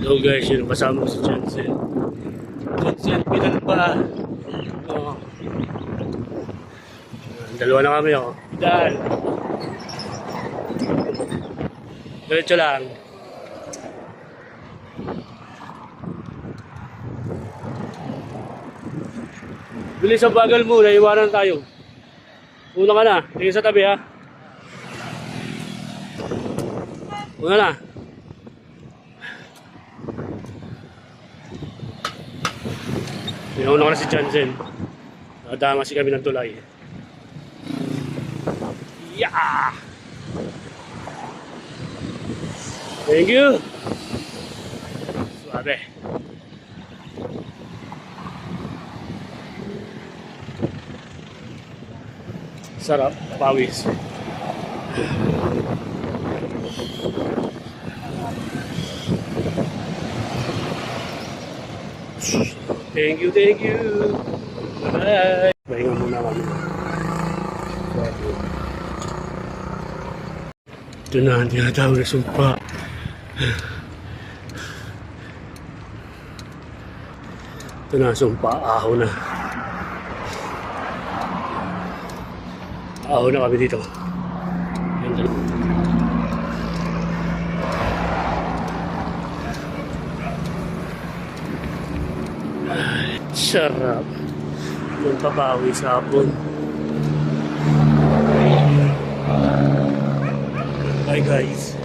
Hello guys, yun kasama si Jensen. Jensen, pinan pa. Oo. Dalawa na kami oh. Dan. Diretso lang. Bilis ang bagal mo, naiwanan tayo. Una ka na, tingin sa tabi ha. Una na. Pinauna ko na si Jansen. Nadama si kami ng tulay. Yeah! Thank you! Suave. Sarap, pawis. Thank you, thank you. Bye. Pahinga muna kami. Ito na ang tinatawag na sumpa. Ito na, sumpa. Aho na. Aho na kami dito. Yan dalawa. Sarap. Yung papawi sa hapon. Bye guys.